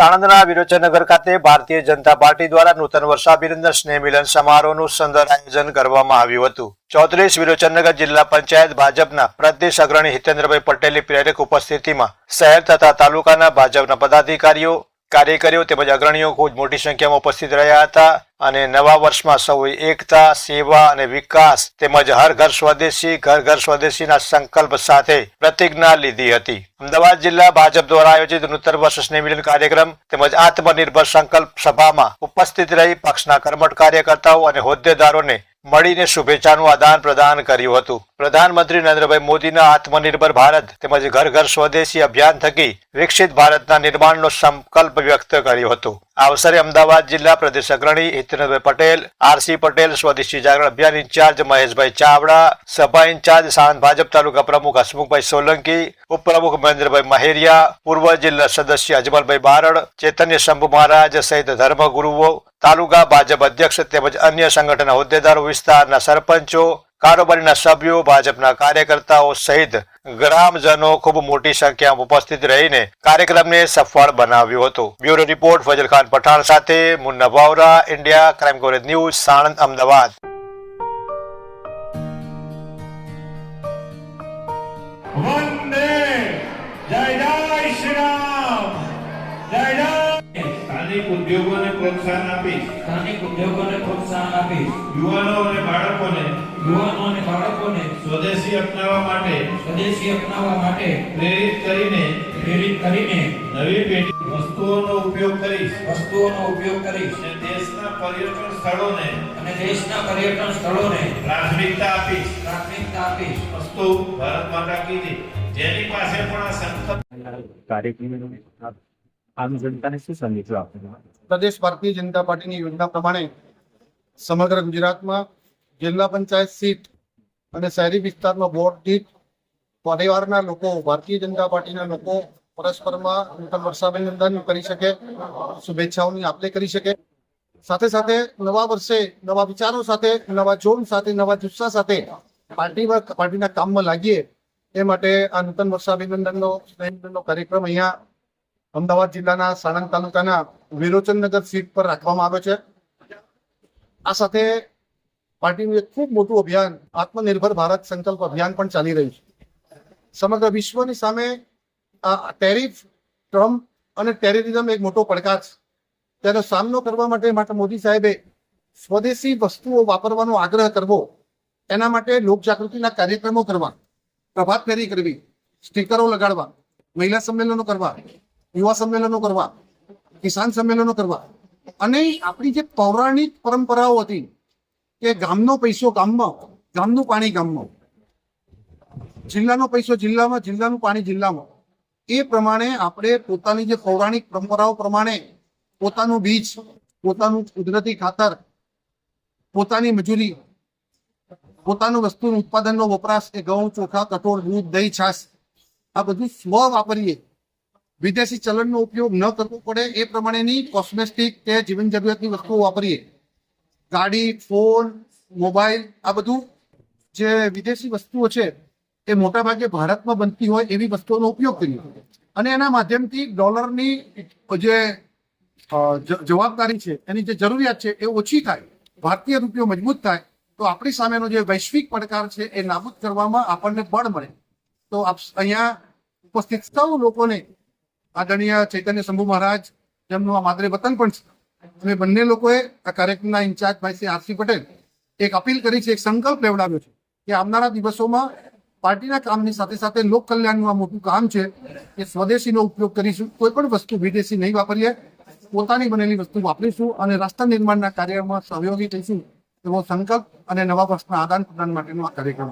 સાણંદના વિરોચનગર ખાતે ભારતીય જનતા પાર્ટી દ્વારા નૂતન વર્ષાભિનંદન સ્નેહ મિલન સમારોહનું સુંદર આયોજન કરવામાં આવ્યું હતું. ચોત્રીસ વિરોચનનગર જિલ્લા પંચાયત ભાજપના પ્રદેશ અગ્રણી હિતેન્દ્રભાઈ પટેલની પ્રેરક ઉપસ્થિતિમાં શહેર તથા તાલુકાના ભાજપના પદાધિકારીઓ કાર્યકરો તેમજ અગ્રણીઓ ખૂબ મોટી સંખ્યામાં ઉપસ્થિત રહ્યા હતા. અને નવા વર્ષમાં સૌએ એકતા, સેવા અને વિકાસ તેમજ હર ઘર સ્વદેશી, ઘર ઘર સ્વદેશીના સંકલ્પ સાથે પ્રતિજ્ઞા લીધી હતી. અમદાવાદ જિલ્લા ભાજપ દ્વારા આયોજિત નૂતન વર્ષ સ્નેહમિલન કાર્યક્રમ તેમજ આત્મનિર્ભર સંકલ્પ સભામાં ઉપસ્થિત રહી પક્ષના કર્મઠ કાર્યકર્તાઓ અને હોદ્દેદારોને મળીને શુભેચ્છાનું આદાન પ્રદાન કર્યું હતું. પ્રધાનમંત્રી નરેન્દ્રભાઈ મોદીના આત્મનિર્ભર ભારત તેમજ ઘર ઘર સ્વદેશી અભિયાન થકી વિકસિત ભારતના નિર્માણનો સંકલ્પ વ્યક્ત કર્યો હતો. આ અવસરે અમદાવાદ જિલ્લા પ્રદેશ અગ્રણી હિતેન્દ્રભાઈ પટેલ આરસી પટેલ, સ્વદેશી જાગરણ અભિયાન ઇન્ચાર્જ મહેશભાઈ ચાવડા, સભા ઇન્ચાર્જ સાણંદ ભાજપ તાલુકા પ્રમુખ હસમુખભાઈ સોલંકી, ઉપપ્રમુખ મહેન્દ્રભાઈ મહેરિયા, પૂર્વ જિલ્લા સદસ્ય અજમલભાઈ બારડ, ચૈતન્ય શંભુ મહારાજ સહિત ધર્મગુરુઓ તાલુકા ભાજપ અધ્યક્ષ તેમજ અન્ય સંગઠન હોદ્દેદારો વિસ્તારના સરપંચો, કારોબારીના સભ્યો, ભાજપના કાર્યકર્તાઓ સહિત ગ્રામજનો ખૂબ મોટી સંખ્યામાં ઉપસ્થિત રહીને કાર્યક્રમને સફળ બનાવ્યો હતો. બ્યુરો રિપોર્ટ ફજલ ખાન પઠાણ સાથે, Munna Vavra, India crime coverage news, Sanand, Ahmedabad. ઉદ્યોગોને પ્રોત્સાહન આપીશ. સ્થાનિક ઉદ્યોગોને પ્રોત્સાહન આપીશ. યુવાનો અને બાળકોને યુવાનો અને બાળકોને સ્વદેશી અપનાવવા માટે સ્વદેશી અપનાવવા માટે પ્રેરિત કરીને પ્રેરિત કરીને નવી પેઢી વસ્તુઓનો ઉપયોગ કરીશ. વસ્તુઓનો ઉપયોગ કરીશ. અને દેશના પર્યટન સ્થળોને અને દેશના પર્યટન સ્થળોને પ્રાથમિકતા આપીશ. પ્રાથમિકતા આપીશ. વસ્તુ ભારત માતા કીધી જેની પાસે પણ આ સંકલ્પ કાર્યક્રમ પ્રદેશ ભારતીય જનતા પાર્ટીની યોજના પ્રમાણે સમગ્ર ગુજરાતમાં જિલ્લા પંચાયત સીટ અને શહેરી વિસ્તારમાં વોર્ડ દીઠ પરિવારના લોકો, ભારતીય જનતા પાર્ટીના લોકો પરસ્પરમાં નૂતન વર્ષાભિનંદન કરી શકે, શુભેચ્છાઓની આપલે કરી શકે. સાથે સાથે નવા વર્ષે નવા વિચારો સાથે, નવા જોમ સાથે, નવા જુસ્સા સાથે પાર્ટીમાં પાર્ટીના કામમાં લાગીએ એ માટે આ નૂતન વર્ષાભિનંદનનો કાર્યક્રમ અહીંયા અમદાવાદ જિલ્લાના સાણંદ તાલુકાના વિરોચનનગર સીટ પર રાખવામાં આવ્યો છે. આ સાથે પાર્ટીનું એક ખૂબ મોટું અભિયાન, આત્મનિર્ભર ભારત સંકલ્પ અભિયાન પણ ચાલી રહ્યું છે. સમગ્ર વિશ્વની સામે ટેરિફ, ટ્રમ્પ અને ટેરરિઝમ એક મોટો પડકાર છે. તેનો સામનો કરવા માટે માટે મોદી સાહેબે સ્વદેશી વસ્તુઓ વાપરવાનો આગ્રહ કરવો, એના માટે લોકજાગૃતિના કાર્યક્રમો કરવા પ્રભાત ફેરી કરવી, સ્ટીકરો લગાડવા, મહિલા સંમેલનો કરવા યુવા સંમેલનો કરવા, કિસાન સંમેલનો કરવા. અને આપણી જે પૌરાણિક પરંપરાઓ હતી કે ગામનો પૈસો ગામમાં, ગામનું પાણી ગામમાં. જિલ્લાનો પૈસો જિલ્લામાં, જિલ્લાનું પાણી જિલ્લામાં. એ પ્રમાણે આપણે પોતાની જે પૌરાણિક પરંપરાઓ પ્રમાણે પોતાનું બીજ, પોતાનું કુદરતી ખાતર, પોતાની મજૂરી, પોતાનું વસ્તુનું ઉત્પાદનનો વપરાશ એ ઘઉં, ચોખા, કઠોળ, દૂધ, દહીં, છાશ, આ બધું સ્વ વાપરીએ. વિદેશી ચલણનો ઉપયોગ ન કરવો પડે. એ પ્રમાણેની કોસ્મેટિક કે જીવન જરૂરિયાતની વસ્તુઓ વાપરીએ. ગાડી, ફોન, મોબાઈલ, આ બધું જે વિદેશી વસ્તુઓ છે, એ મોટાભાગે ભારતમાં બનતી હોય એવી વસ્તુઓનો ઉપયોગ કરીએ. અને એના માધ્યમથી ડોલરની જે, જવાબદારી છે, એની જે જરૂરિયાત છે, એ ઓછી થાય. ભારતીય રૂપિયો મજબૂત થાય. તો આપણી સામેનો જે વૈશ્વિક પડકાર છે, એ નાબૂદ કરવામાં આપણને બળ મળે. તો આપ અહીંયા ઉપસ્થિત સૌ લોકોને આદરણીય ચૈતન્ય શંભુ મહારાજ, જેમનું આ માદરે વતન પણ છે. અમે બંને લોકોએ આ કાર્યક્રમના ઇન્ચાર્જ ભાઈ શ્રી આરસી પટેલ એક અપીલ કરી છે, એક સંકલ્પ લેવડાવ્યો છે કે આવનારા દિવસોમાં પાર્ટીના કામની સાથે સાથે લોક કલ્યાણનું આ મોટું કામ છે, એ સ્વદેશીનો ઉપયોગ કરીશું. કોઈ પણ વસ્તુ વિદેશી નહીં વાપરીએ. પોતાની બનેલી વસ્તુ વાપરીશું અને રાષ્ટ્ર નિર્માણના કાર્યમાં સહયોગી થઈશું એવો સંકલ્પ અને નવા વર્ષના આદાન પ્રદાન માટેનો આ કાર્યક્રમ